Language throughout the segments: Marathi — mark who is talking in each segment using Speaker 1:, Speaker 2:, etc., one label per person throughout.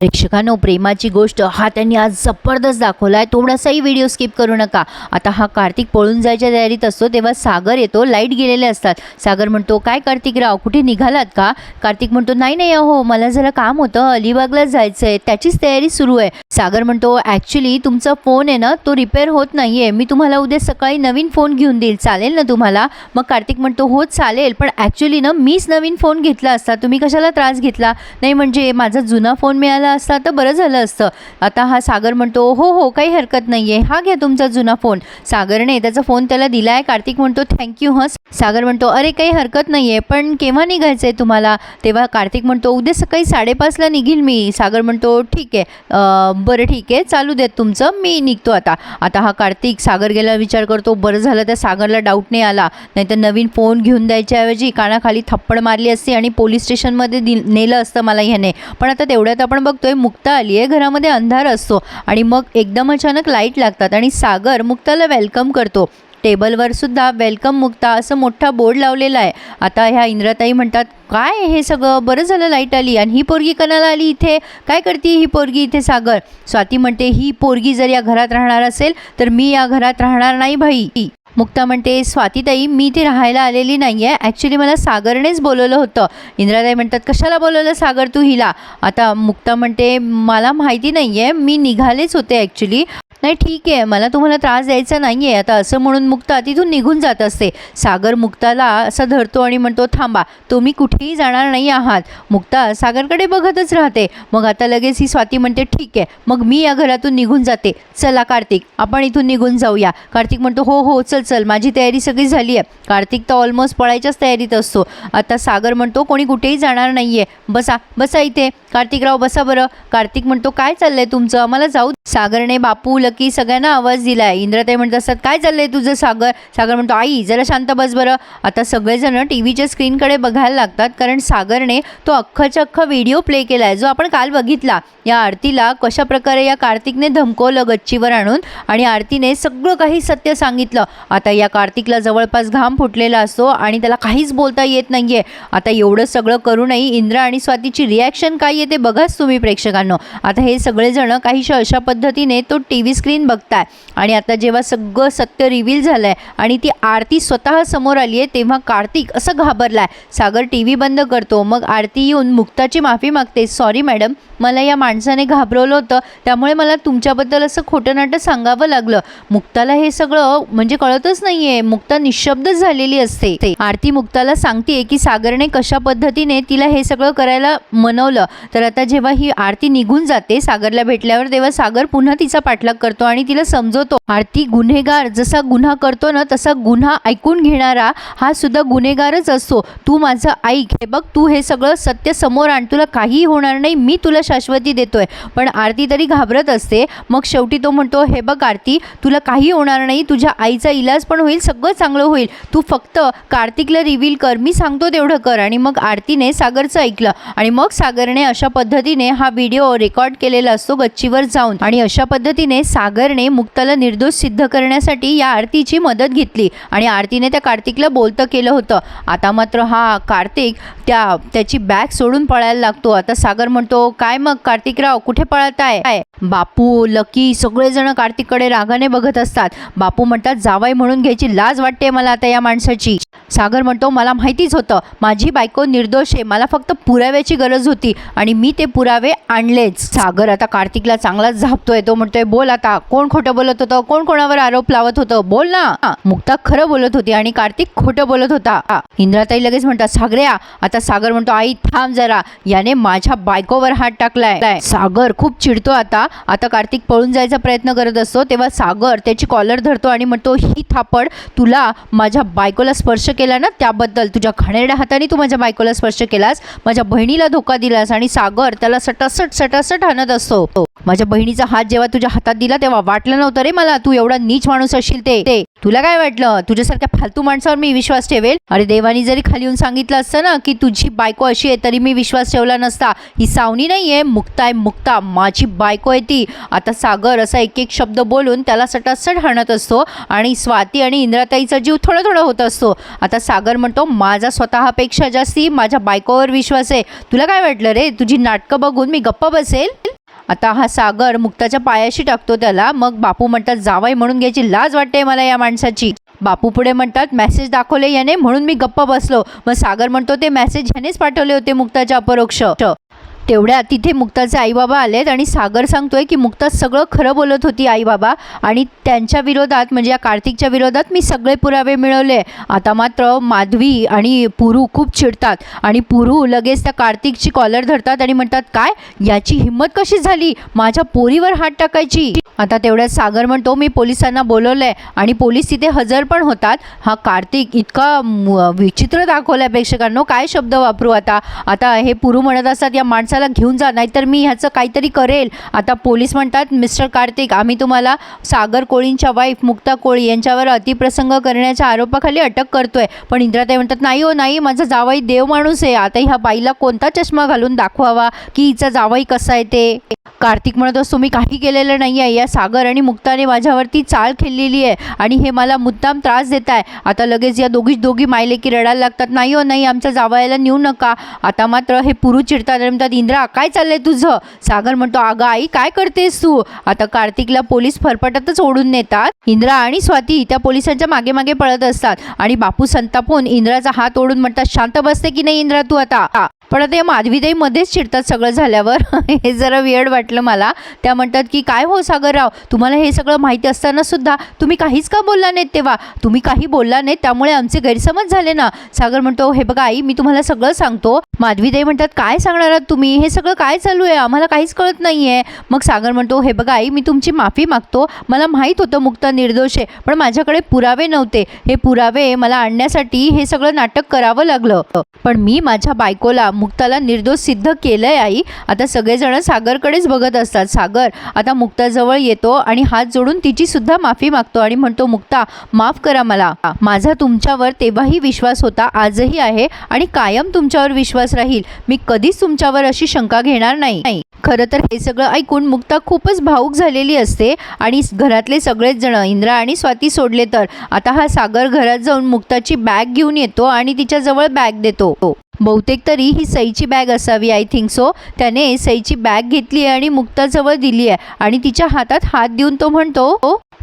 Speaker 1: प्रेक्षकांनो प्रेमाची गोष्ट हा त्यांनी आज जबरदस्त दाखवला आहे थोडासाही व्हिडिओ स्किप करू नका. आता हा कार्तिक पळून जायच्या तयारीत असतो तेव्हा सागर येतो. लाइट गेलेले असतात. सागर म्हणतो काय कार्तिक राव कुठे निघालात का? कार्तिक म्हणतो नाही नाही अहो मला जरा काम होतं. अलिबागला जायचं आहे त्याचीच तयारी सुरू आहे. सागर म्हणतो ॲक्च्युली तुमचा फोन आहे ना तो रिपेअर होत नाही आहे मी तुम्हाला उद्या सकाळी नवीन फोन घेऊन देईल. चालेल ना तुम्हाला? मग कार्तिक म्हणतो हो चालेल. पण ॲक्च्युली ना मीच नवीन फोन घेतला असता. तुम्ही कशाला त्रास घेतला? नाही म्हणजे माझा जुना फोन मिळाला असता तर बरं झालं असतं. आता हा सागर म्हणतो हो हो काही हरकत नाही आहे हा घ्या तुमचा जुना फोन सागरने त्याचा फोन त्याला दिला आहे कार्तिक म्हणतो थँक्यू हं सागर म्हणतो अरे काही हरकत नाही आहे पण केव्हा निघायचं आहे तुम्हाला? तेव्हा कार्तिक म्हणतो उद्या सकाळी साडेपाचला निघील मी. सागर म्हणतो ठीक आहे. बरं ठीक आहे चालू देत तुमचं मी निघतो आता. आता हा कार्तिक सागर गेला विचार करतो बरं झालं त्या सागरला डाऊट नाही आला. नाहीतर नवीन फोन घेऊन द्यायच्याऐवजी कानाखाली थप्पड मारली असती आणि पोलीस स्टेशनमध्ये दि नेलं असतं मला ह्याने. पण आता तेवढ्यात आपण बघतोय मुक्ता आली आहे घरामध्ये अंधार असतो. आणि मग एकदम अचानक लाइट लागतात आणि सागर मुक्ताला वेलकम करतो. टेबलवर सुद्धा वेलकम मुक्ता असं मोठा बोर्ड लावलेला आहे. आता ह्या इंद्रताई म्हणतात काय हे सगळं? बरं झालं लाइट आली आणि ही पोरगी कणाला आली इथे? काय करते ही पोरगी इथे सागर? स्वाती म्हणते ही पोरगी जर या घरात राहणार असेल तर मी या घरात राहणार नाही भाई. मुक्ता म्हणते स्वातीताई मी इथे राहायला आलेली नाही आहे ॲक्च्युली मला सागरनेच बोलवलं होतं. इंद्राताई म्हणतात कशाला बोलवलं सागर तू हिला? आता मुक्ता म्हणते मला माहिती नाही आहे मी निघालेच होते ॲक्च्युली नाही ठीक आहे. मला तुम्हाला त्रास द्यायचा नाही आहे आता असं म्हणून मुक्ता तिथून निघून जात असते. सागर मुक्ताला असं धरतो आणि म्हणतो थांबा. तुम्ही कुठेही जाणार नाही आहात. मुक्ता सागरकडे बघतच राहते. मग आता लगेच ही स्वाती म्हणते ठीक आहे. मग मी या घरातून निघून जाते. चला कार्तिक. आपण इथून निघून जाऊया. कार्तिक म्हणतो हो हो. चल चल माझी तयारी सगळी झाली आहे. कार्तिक तर ऑलमोस्ट पळायच्याच तयारीत असतो. आता सागर म्हणतो कोणी कुठेही जाणार नाही आहे बसा बसा इथे. कार्तिकराव बसा बरं. कार्तिक म्हणतो काय चाललंय तुमचं? आम्हाला जाऊ सागरने बापू लकी सगळ्यांना आवाज दिलाय. इंद्रताई म्हणत असतात काय चाललंय तुझं सागर? सागर म्हणतो आई जरा शांत बस बरं. आता सगळेजण टी व्हीच्या स्क्रीनकडे बघायला लागतात कारण सागरने तो अख्खाच्या अख्खा व्हिडिओ प्ले केला आहे जो आपण काल बघितला. या आरतीला कशा प्रकारे या कार्तिकने धमकवलं गच्चीवर आणून आणि आरतीने सगळं काही सत्य सांगितलं. आता या कार्तिकला जवळपास घाम फुटलेला असतो आणि त्याला काहीच बोलता येत नाहीये. आता एवढं सगळं करूनही इंद्रा आणि स्वातीची रिॲक्शन काय येते बघाच तुम्ही प्रेक्षकांनो. आता हे सगळेजण काहीशा अशा पद्धतीने तो टी व्ही स्क्रीन बघताय. आणि आता जेव्हा सगळं सत्य रिव्हील झालं आहे आणि ती आरती स्वतः समोर आली आहे तेव्हा कार्तिक असं घाबरलाय. सागर टी व्ही बंद करतो. मग आरती येऊन मुक्ताची माफी मागते. सॉरी मॅडम मला या माणसाने घाबरवलं होतं. त्यामुळे मला तुमच्याबद्दल असं खोटं नाटं सांगावं लागलं. मुक्ताला हे सगळं म्हणजे कळतच नाहीये. मुक्ता निशब्दच झालेली असते. ते. आरती मुक्ताला सांगते की सागरने कशा पद्धतीने तिला हे सगळं करायला मनवलं. तर आता जेव्हा ही आरती निघून जाते सागरला भेटल्यावर तेव्हा सागर पुन्हा तिचा पाठलाग करतो आणि तिला समजवतो आरती गुन्हेगार जसा गुन्हा करतो ना तसा गुन्हा ऐकून घेणारा हा सुद्धा गुन्हेगारच असतो तू माझं ऐक. हे बघ तू हे सगळं सत्य समोर आण. तुला काहीही होणार नाही मी तुला शाश्वती देतोय. पण आरती तरी घाबरत असते. मग शेवटी तो म्हणतो हे बघ आरती तुला काही होणार नाही. तुझ्या आईचा इलाज पण होईल सगळं चांगलं होईल. तू फक्त कार्तिकला रिव्हील कर. मी सांगतो तेवढं कर. आणि मग आरतीने सागरचं ऐकलं. आणि मग सागरने अशा पद्धतीने हा व्हिडिओ रेकॉर्ड केलेला असतो गच्चीवर जाऊन. आणि अशा पद्धतीने सागरने मुक्ताला निर्दोष सिद्ध करण्यासाठी या आरतीची मदत घेतली. आणि आरतीने त्या कार्तिकला बोलतं केलं होतं. आता मात्र हा कार्तिक त्या त्याची बॅग सोडून पळायला लागतो. आता सागर म्हणतो काय मग कार्तिकराव कुठे पळताय? काय? बापू लकी सगळेजण कार्तिककडे रागाने बघत असतात. बापू म्हणतात जावाई म्हणून घ्यायची लाज वाटते मला आता या माणसाची. सागर म्हणतो मला माहितीच होतं माझी बायको निर्दोष आहे. मला फक्त पुराव्याची गरज होती. आणि आणि मी ते पुरावे आणलेच. सागर आता कार्तिकला चांगलाच झापतोय. तो म्हणतोय बोल आता कोण खोटं बोलत होतं? कोण कोणावर आरोप लावत होतं? बोल ना. मुक्ता खरं बोलत होती आणि कार्तिक खोटं बोलत होता. इंद्राताई लगेच म्हणतात सागर्या आता सागर म्हणतो आई थांब जरा. याने माझ्या बायकोवर हात टाकलाय. सागर खूप चिडतो आता. आता कार्तिक पळून जायचा प्रयत्न करत असतो. तेव्हा सागर त्याची कॉलर धरतो आणि म्हणतो ही थापड तुला माझ्या बायकोला स्पर्श केला ना त्याबद्दल. तुझ्या घाणेरड्या हाताने तू माझ्या बायकोला स्पर्श केलास. माझ्या बहिणीला धोका दिलास आणि सागर त्याला सटासट सटासट आणत असतो. माझ्या बहिणीचा हात जेव्हा तुझ्या हातात दिला तेव्हा वाटलं नव्हतं रे मला. तू एवढा नीच माणूस असशील ते. तुला काय वाटलं? तुझ्यासारख्या फालतू माणसावर मी विश्वास ठेवेल? अरे देवानी जरी खाली येऊन सांगितलं असतं ना की तुझी बायको अशी आहे तरी मी विश्वास ठेवला नसता. ही सावनी नाही आहे मुक्ता आहे मुक्ता. माझी बायको आहे ती. आता सागर असा एक एक शब्द बोलून त्याला सटासट हाणत असतो आणि स्वाती आणि इंद्राताईचा जीव थोडा थोडा होत असतो. आता सागर म्हणतो माझा स्वतःपेक्षा जास्ती माझ्या बायकोवर विश्वास आहे. तुला काय वाटलं रे? तुझी नाटकं बघून मी गप्प बसेल? आता हा सागर मुक्ताच्या पायाशी टाकतो त्याला. मग बापू म्हणतात जावाई म्हणून घ्यायची लाज वाटते मला या माणसाची. बापू पुढे म्हणतात मेसेज दाखवले याने म्हणून मी गप्प बसलो. मग सागर म्हणतो ते मेसेज ह्यानेच पाठवले होते मुक्ताच्या अपरोक्ष. तेवढ्या तिथे मुक्ताचे आईबाबा आलेत आणि सागर सांगतोय की मुक्ता सगळं खरं बोलत होती आईबाबा आणि त्यांच्या विरोधात म्हणजे या कार्तिकच्या विरोधात मी सगळे पुरावे मिळवले. आता मात्र माधवी आणि पुरू खूप चिडतात आणि पुरू लगेच त्या कार्तिकची कॉलर धरतात आणि म्हणतात काय? याची हिंमत कशी झाली? माझ्या पोरीवर हात टाकायची. आता तेवढ्यात सागर म्हणतो मी पोलिसांना बोलवलंय आणि पोलीस तिथे हजर पण होतात. हा कार्तिक इतका विचित्र दाखवलाय प्रेक्षकांनो. काय शब्द वापरू आता? आता हे पुरू म्हणत असतात या माणसं माणसाला घेऊन जा नाहीतर मी ह्याचं काहीतरी करेल. आता पोलीस म्हणतात मिस्टर कार्तिक आम्ही तुम्हाला सागर कोळींच्या वाईफ मुक्ता कोळी यांच्यावर अतिप्रसंग करण्याच्या आरोपाखाली अटक करतोय. पण इंद्राताई म्हणतात नाही हो नाही माझा जावाई देव माणूस आहे. आता ह्या बाईला कोणता चष्मा घालून दाखवावा? की हिचा जावाई कसा आहे ते? कार्तिक म्हणत असतो मी काही केलेलं नाही आहे या सागर आणि मुक्ताने माझ्यावरती चाल खेळलेली आहे आणि हे मला मुद्दाम त्रास देत आहे आता लगेच या दोघीच दोघी मायले की रडायला लागतात. नाही हो नाही आमच्या जावयाला नेऊ नका. आता मात्र हे पुरू चिडतात आणि म्हणतात इंद्रा काय चाललंय तुझं? सागर म्हणतो अगं आई काय करतेस तू? आता कार्तिकला पोलीस फरफटतच ओढून नेतात. इंद्रा आणि स्वाती त्या पोलिसांच्या मागे मागे पळत असतात आणि बापू संतापून इंद्राचा हात ओढून म्हणतात शांत बसते की नाही इंद्रा तू आता? पण आता या माधवीताई चिडतात सगळं झाल्यावर. हे जरा वियर्ड वाटलं मला. त्या म्हणतात की काय हो सागरराव? तुम्हाला हे सगळं माहिती असतानासुद्धा तुम्ही काहीच का बोलला नाहीत तेव्हा? तुम्ही काही बोलला नाहीत त्यामुळे आमचे गैरसमज झाले ना. सागर म्हणतो हे बघा आई मी तुम्हाला सगळं सांगतो. माधवीताई म्हणतात काय सांगणार आहात तुम्ही? हे सगळं काय चालू आहे? आम्हाला काहीच कळत नाही आहे मग सागर म्हणतो हे बघा आई मी तुमची माफी मागतो. मला माहीत होतं मुक्ता निर्दोष आहे पण माझ्याकडे पुरावे नव्हते. हे पुरावे मला आणण्यासाठी हे सगळं नाटक करावं लागलं. पण मी माझ्या बायकोला मुक्ताला निर्दोष सिद्ध केलंय आई. आता सगळेजण सागरकडेच बघत असतात. सागर आता मुक्ताजवळ येतो आणि हात जोडून तिची सुद्धा माफी मागतो आणि म्हणतो मुक्ता माफ करा मला. माझा तुमच्यावर तेव्हाही विश्वास होता आजही आहे आणि कायम तुमच्यावर विश्वास राहील. मी कधीच तुमच्यावर अशी शंका घेणार नाही. नाही. खरं तर हे सगळं ऐकून मुक्ता खूपच भावूक झालेली असते आणि घरातले सगळेच जण इंद्रा आणि स्वाती सोडले तर. आता हा सागर घरात जाऊन मुक्ताची बॅग घेऊन येतो आणि तिच्याजवळ बॅग देतो. बहुतेक तरी ही सईची बॅग असावी आय थिंक सो त्याने सईची बॅग घेतली आहे आणि मुक्ताजवळ दिली आहे. आणि तिच्या हातात हात देऊन तो म्हणतो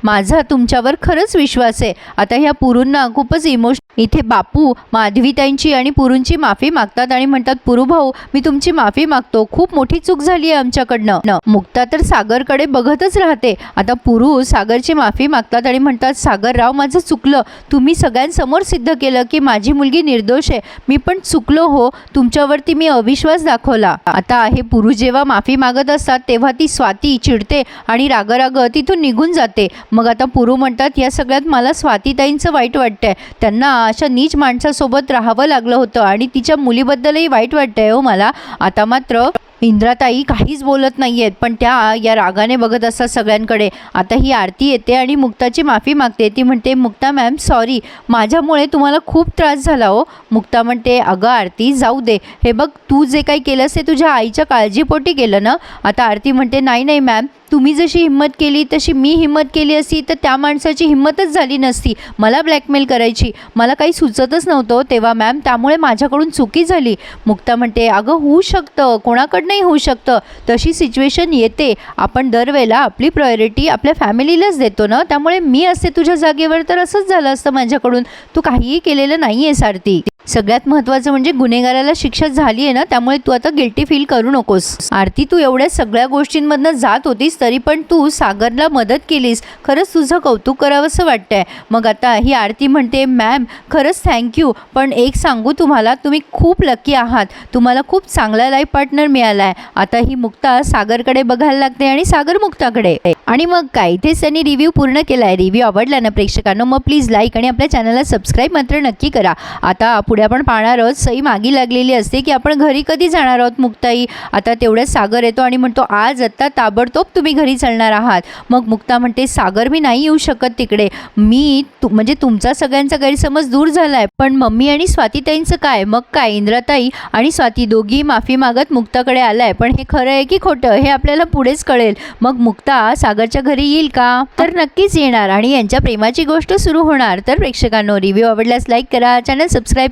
Speaker 1: माझा तुमच्यावर खरंच विश्वास आहे. आता ह्या पुरूंना खूपच इमोशन इथे बापू माधवीताईंची आणि पुरूंची माफी मागतात आणि म्हणतात पुरू भाऊ मी तुमची माफी मागतो. खूप मोठी चूक झाली आहे आमच्याकडनं. न, मुक्ता तर सागरकडे बघतच राहते. आता पुरू सागरची माफी मागतात आणि म्हणतात सागरराव माझं चुकलं. तुम्ही सगळ्यांसमोर सिद्ध केलं की माझी मुलगी निर्दोष आहे. मी पण चुकलो हो. तुमच्यावरती मी अविश्वास दाखवला. आता हे पुरू जेव्हा माफी मागत असतात तेव्हा ती स्वाती चिडते आणि रागराग तिथून निघून जाते. मग आता पुरू म्हणतात या सगळ्यात मला स्वातीताईंचं वाईट वाटतंय. त्यांना अशा नीच माणसासोबत राहावं लागलं होतं आणि तिच्या मुलीबद्दलही वाईट वाटतंय हो मला. आता मात्र इंद्राताई काहीच बोलत नाही आहेत पण त्या या रागाने बघत असतात सगळ्यांकडे. आता ही आरती येते आणि मुक्ताची माफी मागते. ती म्हणते मुक्ता मॅम सॉरी. माझ्यामुळे तुम्हाला खूप त्रास झाला हो. मुक्ता म्हणते अगं आरती जाऊ दे. हे बघ तू जे काही केलंस ते तुझ्या आईच्या काळजीपोटी केलं ना? आता आरती म्हणते नाही नाही मॅम. तुम्ही जशी हिंमत केली तशी मी हिंमत केली असती तर त्या माणसाची हिंमतच झाली नसती. मला ब्लॅकमेल करायची. मला काही सुचतच नव्हतं तेव्हा मॅम त्यामुळे माझ्याकडून चुकी झाली. मुक्ता म्हणते अगं होऊ शकतं. कोणाकडनंही होऊ शकतं. तशी सिच्युएशन येते. आपण दरवेळेला आपली प्रायोरिटी आपल्या फॅमिलीलाच देतो ना? त्यामुळे मी असते तुझ्या जागेवर तर असंच झालं असतं माझ्याकडून. तू काहीही केलेलं नाही आहे सारथी. सगळ्यात महत्त्वाचं म्हणजे गुन्हेगाराला शिक्षा झाली आहे ना त्यामुळे तू आता गिल्टी फील करू नकोस. आरती तू एवढ्या सगळ्या गोष्टींमधनं जात होतीस तरी पण तू सागरला मदत केलीस. खरंच तुझं कौतुक करावंसं वाटतंय. मग आता ही आरती म्हणते मॅम खरंच थँक्यू पण एक सांगू तुम्हाला तुम्ही खूप लकी आहात. तुम्हाला खूप चांगला लाईफ पार्टनर मिळाला आहे आता ही मुक्ता सागरकडे बघायला लागते आणि सागर मुक्ताकडे. आणि मग काय इथेच त्यांनी रिव्ह्यू पूर्ण केला आहे रिव्ह्यू आवडला ना प्रेक्षकांना मग प्लीज लाईक आणि आपल्या चॅनलला सबस्क्राईब मात्र नक्की करा. आता पुढे पुढे आपण पाहणार आहोत. सई मागी लागलेली असते की आपण घरी कधी जाणार आहोत मुक्ताई? आता तेवढ्याच सागर येतो आणि म्हणतो आज आत्ता ताबडतोब तुम्ही घरी चालणार आहात. मग मुक्ता म्हणते सागर मी नाही येऊ शकत तिकडे. मी तु म्हणजे तुमचा सगळ्यांचा गैरसमज दूर झाला आहे पण मम्मी आणि स्वातीताईंचं काय? मग काय? इंद्राताई आणि स्वाती दोघी माफी मागत मुक्ताकडे आलाय. पण हे खरं आहे की खोटं? हे आपल्याला पुढेच कळेल. मग मुक्ता सागरच्या घरी येईल का? तर नक्कीच येणार आणि यांच्या प्रेमाची गोष्ट सुरू होणार. तर प्रेक्षकांनो रिव्ह्यू आवडल्यास लाईक करा चॅनल सबस्क्राईब